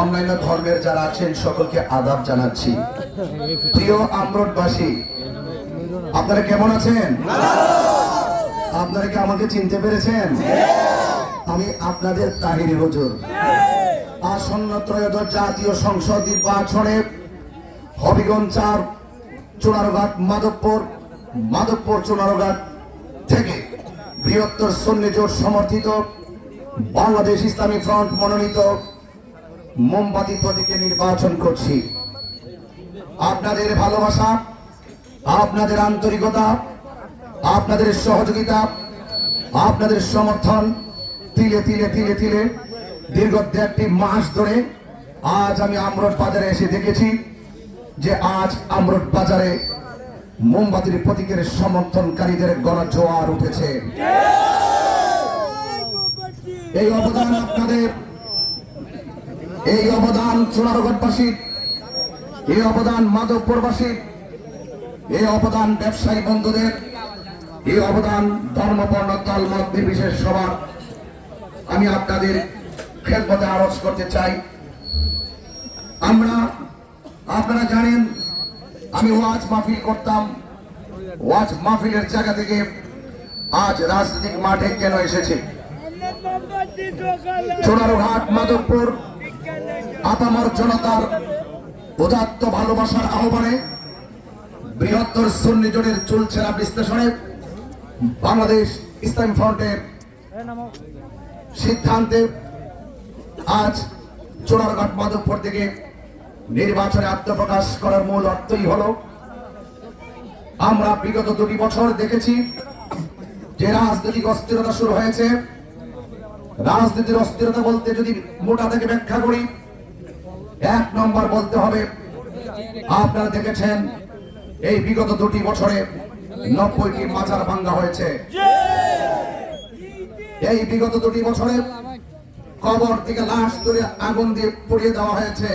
অন্যান্য ধর্মের যারা আছেন, সকলকে আদাব জানাচ্ছি। প্রিয় আপনারা কেমন আছেন? আপনারা কি আমাকে চিনতে পেরেছেন? আমি আপনাদের তাহিরি হুজুর। আসন্ন ত্রয়োদশ জাতীয় সংসদ নির্বাচনে হবিগঞ্জ চার চুনারঘাট, মাধবপুর মাধবপুর চুনারঘাট থেকে বৃহত্তর সন্নি জোট সমর্থিত বাংলাদেশ ইসলামী ফ্রন্ট মনোনীত মোমবাতি প্রতীকে নির্বাচন করছি। আপনাদের ভালোবাসা, আপনাদের আন্তরিকতা, আপনাদের সহযোগিতা, আপনাদের সমর্থন তিলে তিলে তিলে তিলে দীর্ঘ দেড়টি মাস ধরে আজ আমি আমরট বাজারে এসে দেখেছি। যে আজ আমরট বাজারে মোমবাতির প্রতীকের সমর্থনকারীদের গণজোয়ার উঠেছে। এই অবদান আপনাদের, এই অবদান চুনারগড়বাসীর এই অবদান মাধবপুরবাসীর এই অবদান ব্যবসায়ী বন্ধুদের, এই অবদান ধর্মবর্ণ দলমত নির্বিশেষ সবার। আমি আপনাদের খেদমতে আরজ করতে চাই। আমরা আপনারা জানেন, আমি ওয়াজ মাহফিল করতাম। ওয়াজ মাহফিলের জায়গা থেকে আজ রাজনৈতিক মাঠে কেন এসেছে? চোরারঘাট মাধবপুর, আপামর জনতার উদাত্ত ভালোবাসার আহ্বানে বৃহত্তর সুন্নি জোটের চুলছেরা বিশ্লেষণে বাংলাদেশ ইসলাম ফ্রন্টের সিদ্ধান্তে আজ চোরারঘাট মাধবপুর থেকে নির্বাচনে আত্মপ্রকাশ করার মূল অর্থই হলো আমরা বিগত দুটি বছর দেখেছি যে রাজনৈতিক অস্থিরতা শুরু হয়েছে। রাজনীতির অস্থিরতা বলতে যদি মোটা থেকে ব্যাখ্যা করি এক নম্বর বলতে হবে আপনারা দেখেছেন এই বিগত দুটি বছরে নব্বইটি মাজার ভাঙ্গা হয়েছে। এই বিগত দুটি বছরে কবর থেকে লাশ তুলে আগুন দিয়ে পুড়িয়ে দেওয়া হয়েছে।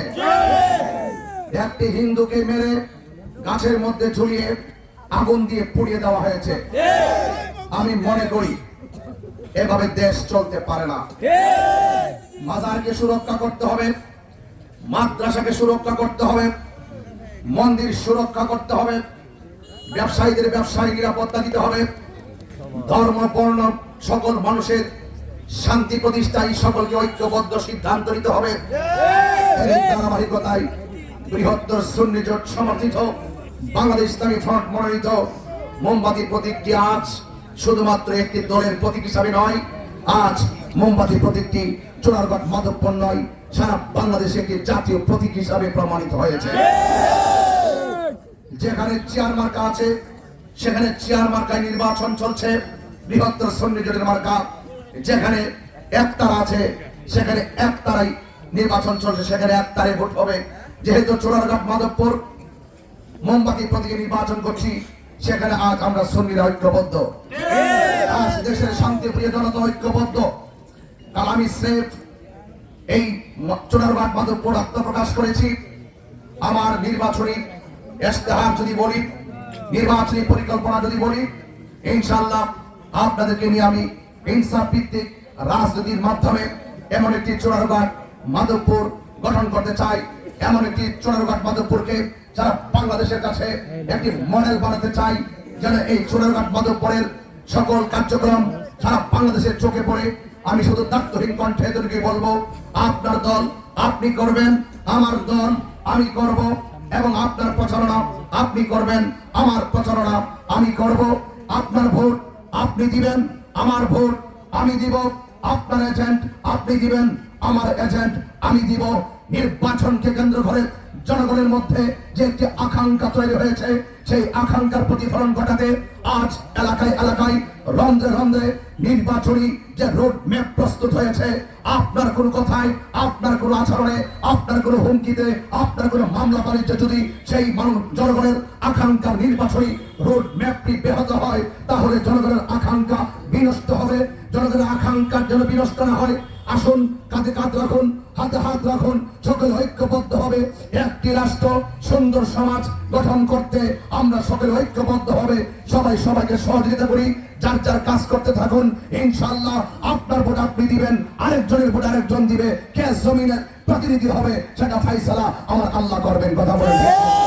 একটি হিন্দুকে মেরে গাছের মধ্যে ঝুলিয়ে আগুন দিয়ে পুড়িয়ে দেওয়া হয়েছে। আমি মনে করি এভাবে দেশ চলতে পারে না। মাজারকে সুরক্ষা করতে হবে মাদ্রাসাকে সুরক্ষা করতে হবে মন্দির সুরক্ষা করতে হবে ব্যবসায়ীদের ব্যবসায়ী নিরাপত্তা দিতে হবে ধর্ম বর্ণ সকল মানুষের শান্তি প্রতিষ্ঠায় সকলকে ঐক্যবদ্ধ সিদ্ধান্ত নিতে হবে। ধারাবাহিকতায় বৃহত্তর সুন্নি জোট সমর্থিত বাংলাদেশ ইসলামী ফ্রন্ট মনোনীত। মোমবাতি প্রতীকটি আজ শুধুমাত্র একটি দলের প্রতীক হিসাবে নয় আজ মোমবাতি প্রতীকটি চোরারঘাট মাধবপুর নয় সারা বাংলাদেশে একটি জাতীয় প্রতীক হিসাবে প্রমাণিত হয়েছে। যেখানে চেয়ার মার্কা আছে সেখানে চেয়ার মার্কায় নির্বাচন চলছে বৃহত্তর সন্নি জোটের মার্কা যেখানে একতারা আছে, সেখানে একতারাই নির্বাচন চলছে, সেখানে একতারে ভোট হবে। যেহেতু চোরারঘাট মাধবপুর, মোমবাতি প্রতীকে নির্বাচন করছি, সেখানে আজ আমরা সন্নিরা ঐক্যবদ্ধ। আজ দেশের শান্তিপ্রিয় জনতা ঐক্যবদ্ধ। কাল আমি স্রেফ এই চোরারঘাট মাধবপুর আত্মপ্রকাশ করেছি। আমার নির্বাচনী ইস্তেহার যদি বলি, নির্বাচনী পরিকল্পনা যদি বলি, ইনশাআল্লাহ আপনাদেরকে নিয়ে আমি ইনসাফ ভিত্তিক রাজনীতির মাধ্যমে এমন একটি চোরারঘাট মাধবপুর গঠন করতে চাই এমন একটি চোরারঘাট মাধবপুরকে যারা বাংলাদেশের কাছে একটি মডেল বানাতে চাই যেন এই চোরারঘাট মাধবপুরের সকল কার্যক্রম সারা বাংলাদেশের চোখে পড়ে। আমি শুধু দায়িত্বহীন কণ্ঠে এদেরকে বলব, আপনার দল আপনি করবেন, আমার দল আমি করব, এবং আপনার প্রচারণা আপনি করবেন, আমার প্রচারণা আমি করব। আপনার ভোট আপনি দিবেন আমার ভোট আমি দিব, আপনার এজেন্ট আপনি দিবেন, আমার এজেন্ট আমি দিব। নির্বাচনকে কেন্দ্র করে জনগণের মধ্যে যে একটি আকাঙ্ক্ষা তৈরি হয়েছে, সেই আকাঙ্ক্ষার প্রতিফলন ঘটাতে আজ এলাকায় এলাকায় রন্ধ্রে রন্ধ্রে নির্বাচনী যে রোড ম্যাপ প্রস্তুত হয়েছে, আপনার কোন কথায়, আপনার কোন আচরণে, আপনার কোন হুমকিতে, আপনার কোন মামলা বাণিজ্য যদি সেই মানুষ জনগণের আকাঙ্ক্ষার নির্বাচনী রোড ম্যাপটি ব্যাহত হয়, তাহলে জনগণের আকাঙ্ক্ষা বিনষ্ট হবে। জনগণের আকাঙ্ক্ষার যেন বিনষ্ট না হয়। আসুন, কাঁধে কাঁধ রাখুন, হাতে হাত রাখুন, সকলে ঐক্যবদ্ধ হবে। একটি রাষ্ট্র, সুন্দর সমাজ গঠন করতে আমরা সকলে ঐক্যবদ্ধ হবে। সবাই সবাইকে সহযোগিতা করি। যার যার কাজ করতে থাকুন, ইনশাআল্লাহ আপনার ভোট আপনি দিবেন। আরেকজনের ভোট আরেকজন দিবে। কে জমিনের প্রতিনিধি হবে, সেটা ফাইসালা আমার আল্লাহ করবেন, কথা বলেন।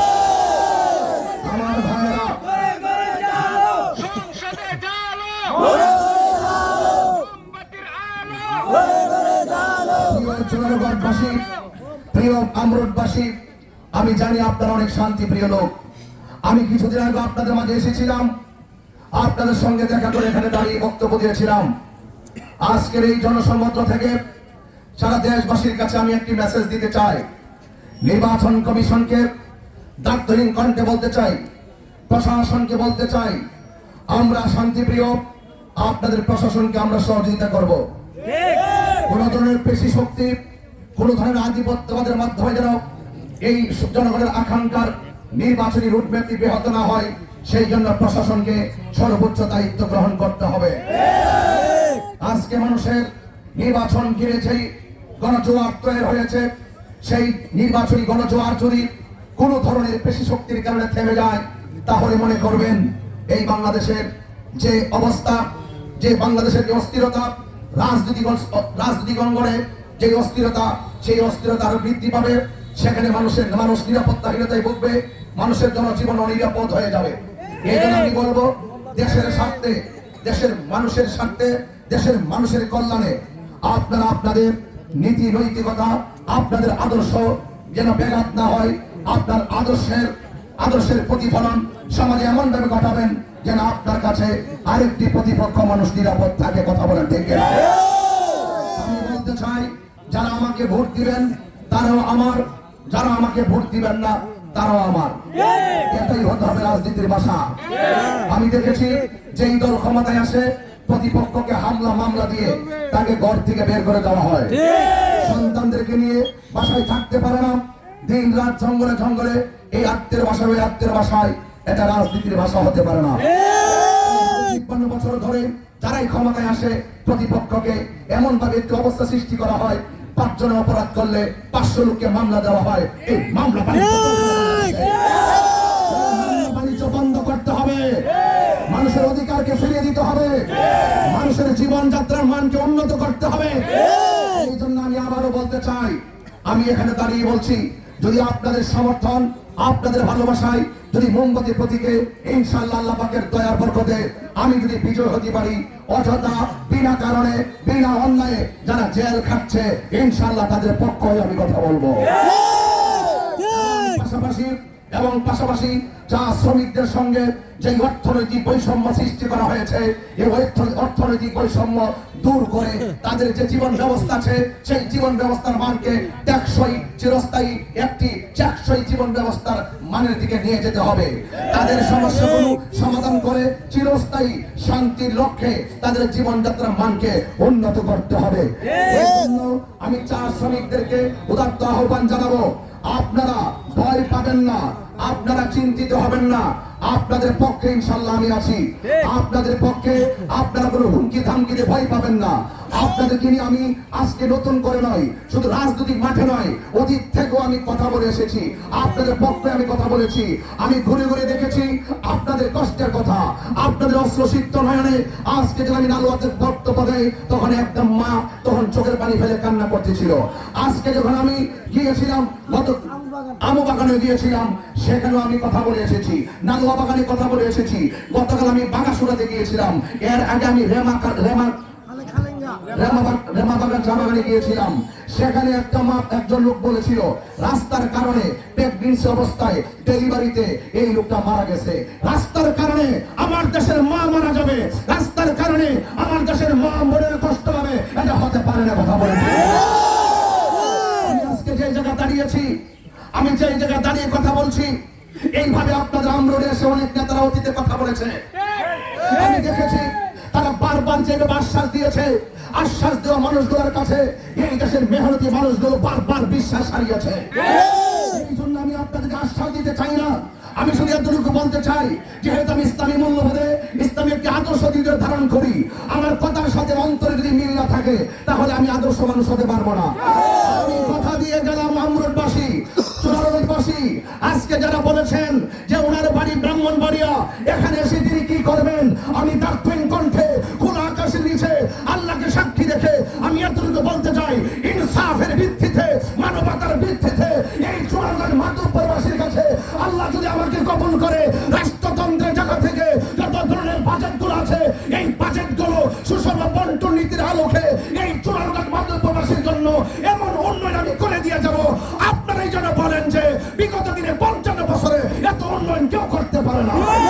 জনগণবাসী প্রিয় আমরুদবাসী আমি জানি আপনারা অনেক শান্তি প্রিয় লোক। আমি কিছুদিন আগে আপনাদের মাঝে এসেছিলাম। আপনাদের সঙ্গে দেখা করে এখানে দাঁড়িয়ে বক্তব্য দিয়েছিলাম। আজকের এই জনসম্মত থেকে সারা দেশবাসীর কাছে আমি একটি মেসেজ দিতে চাই। নির্বাচন কমিশনকে দায়িত্বহীন কণ্ঠে বলতে চাই প্রশাসনকে বলতে চাই আমরা শান্তিপ্রিয় আপনাদের প্রশাসনকে আমরা সহযোগিতা করব। কোন ধরনের পেশি শক্তি কোন ধরনের আধিপত্যবাদের মাধ্যমে যেন এই জনগণের আকাঙ্ক্ষার নির্বাচনী রুটম্যাপটি ব্যাহত না হয়, সেই জন্য প্রশাসনকে সর্বোচ্চ দায়িত্ব গ্রহণ করতে হবে। আজকে মানুষের নির্বাচন ঘিরে যেই গণজোয়ার তৈরি হয়েছে, সেই নির্বাচনী গণজোয়ার যদি কোন ধরনের পেশি শক্তির কারণে থেমে যায়, তাহলে মনে করবেন এই বাংলাদেশের যে অবস্থা, যে বাংলাদেশের যে অস্থিরতা, রাজনীতি রাজনীতি অঙ্গনে যে অস্থিরতা সেই অস্থিরতা আরও বৃদ্ধি পাবে। সেখানে মানুষের, মানুষ নিরাপত্তাহীনতায় ভুগবে। মানুষের জনজীবন অনিরাপদ হয়ে যাবে। এই জন্য আমি বলব, দেশের স্বার্থে, দেশের মানুষের স্বার্থে, দেশের মানুষের কল্যাণে আপনারা আপনাদের নীতি, নৈতিকতা, আপনাদের আদর্শ যেন ব্যাঘাত না হয়, আপনার আদর্শের আদর্শের প্রতিফলন সমাজে এমন ভাবে ঘটাবেন যেন আপনার কাছে আরেকটি প্রতিপক্ষ মানুষ নিরাপদ থাকে, কথা বলেন ঠিক? আমি বলতে চাই যারা আমাকে ভোট দিবেন, তারাও আমার। যারা আমাকে ভোট দিবেন না, তারাও আমার। এটাই হতে হবে রাজনীতির ভাষা। আমি দেখেছি, যেই দল ক্ষমতায় আসে, প্রতিপক্ষকে হামলা, মামলা দিয়ে তাকে ঘর থেকে বের করে দেওয়া হয়। সন্তানদেরকে নিয়ে বাসায় থাকতে পারে না। দিন রাত জঙ্গলে জঙ্গলে এই আত্মের ভাষায় ওই আত্মের ভাষায় এটা রাজনীতির ভাষা হতে পারে না। তিপ্পান্ন বছর ধরে যারাই ক্ষমতায় আসে, প্রতিপক্ষকে এমন ভাবে একটি অবস্থা সৃষ্টি করা হয় পাঁচজনের অপরাধ করলে পাঁচশো লোককে মামলা দেওয়া হয়। এই মামলা বাণিজ্য বন্ধ করতে হবে। মানুষের অধিকারকে ফিরিয়ে দিতে হবে। মানুষের জীবনযাত্রার মানকে উন্নত করতে হবে। এই জন্য আমি আবারও বলতে চাই আমি এখানে দাঁড়িয়ে বলছি যদি আপনাদের সমর্থন আপনাদের ভালোবাসায় যদি মোমবাতি প্রতীকে ইনশাল্লাহ আল্লাহ পাকের দয়ার বরকতে আমি যদি বিজয় হতে পারি অযথা বিনা কারণে বিনা অন্যায়ে যারা জেল খাচ্ছে ইনশাল্লাহ তাদের পক্ষ আমি কথা বলব। এবং পাশাপাশি চা শ্রমিকদের সঙ্গে যে অর্থনৈতিক বৈষম্য সৃষ্টি করা হয়েছে, এই অর্থনৈতিক বৈষম্য দূর করে তাদের যে জীবন ব্যবস্থা আছে, সেই জীবন ব্যবস্থার মানকে টেকসই, চিরস্থায়ী একটি টেকসই জীবন ব্যবস্থার মানের দিকে নিয়ে যেতে হবে। তাদের সমস্যাগুলো সমাধান করে চিরস্থায়ী শান্তির লক্ষ্যে তাদের জীবনযাত্রার মানকে উন্নত করতে হবে। আমি চা শ্রমিকদেরকে উদাত্ত আহ্বান জানাব, আপনারা ভয় পাবেন না। আপনারা চিন্তিত হবেন না। আপনাদের পক্ষে ইনশাল্লাহ আমি আছি। আপনাদের পক্ষে আপনারা কোনো হুমকি ধামকিতে ভয় পাবেন না। আপনাদেরকে নিয়ে আমি আজকে নতুন করে নয় শুধু রাজনৈতিক মাঠে নয় অতীত থেকেও আমি কথা বলে এসেছি। আপনাদের পক্ষে আমি কথা বলেছি। আমি ঘুরে ঘুরে দেখেছি আপনাদের কষ্টের কথা। আপনাদের অশ্রসিক্ত নয়নে আজকে যখন আমি নালুয়াতে বক্তব্য দেয় তখন একদম মা তখন চোখের পানি ফেলে কান্না করতেছিল। আজকে যখন আমি গিয়েছিলাম গত আমু বাগানে গিয়েছিলাম, সেখানেও আমি কথা বলে এসেছি নালুয়া বাগানে কথা বলে এসেছি। গতকাল আমি বাগাসুরাতে গিয়েছিলাম, এর আগে আমি রেমা রেমা গিয়েছিলাম। সেখানে একটা একজন লোক বলেছিল, রাস্তার কারণে প্রেগনেন্সি অবস্থায়, ডেলিভারিতে এই লোকটা মারা গেছে। রাস্তার কারণে আমার দেশের মা মারা যাবে। রাস্তার কারণে আমার দেশের মা মরে কষ্ট পাবে এটা হতে পারে না কথা বলে। আজকে যে জায়গা দাঁড়িয়েছি আমি যে জায়গায় দাঁড়িয়ে কথা বলছি, এইভাবে আপনাদের আমরোডে এসে অনেক নেতারা অতীতে কথা বলেছে। আমি দেখেছি, তারা বারবার যেভাবে আশ্বাস দিয়েছে। আশ্বাস দেওয়া মানুষগুলোর কাছে, এই দেশের মেহনতি মানুষগুলো বারবার বিশ্বাস হারিয়েছে। এই জন্য আমি আপনাদেরকে আশ্বাস দিতে চাই না। আমি শুধু এতটুকু বলতে চাই, যেহেতু আমি ইসলামী মূল্যবোধে ইসলামী একটি আদর্শ দিকে ধারণ করি, আমার কথার সাথে অন্তরে যদি মিল না থাকে, তাহলে আমি আদর্শ মানুষ হতে পারব না। আমি কথা দিয়ে গেলাম আজকে যারা বলেছেন যে ওনার বাড়ি ব্রাহ্মণবাড়িয়া, এখানে এসে তিনি কি করবেন? আমি দাক্ষিণ কণ্ঠে খোলা আকাশের নিচে আল্লাহকে সাক্ষী রেখে আমি এতটুকু বলতে চাই, ইনসাফের ভিত্তিতে, মানবতার ভিত্তিতে, এই চুয়াডাঙ্গার মাধবপুরবাসীর কাছে আল্লাহ যদি আমাকে কবল করে রাষ্ট্রতন্ত্রের জায়গা থেকে যত ধরনের বাজেটগুলো আছে, এই বাজেটগুলো সুষম বন্টন নীতির আলোকে এই চুয়াডাঙ্গার মাধবপুরবাসীর জন্য করতে পারে না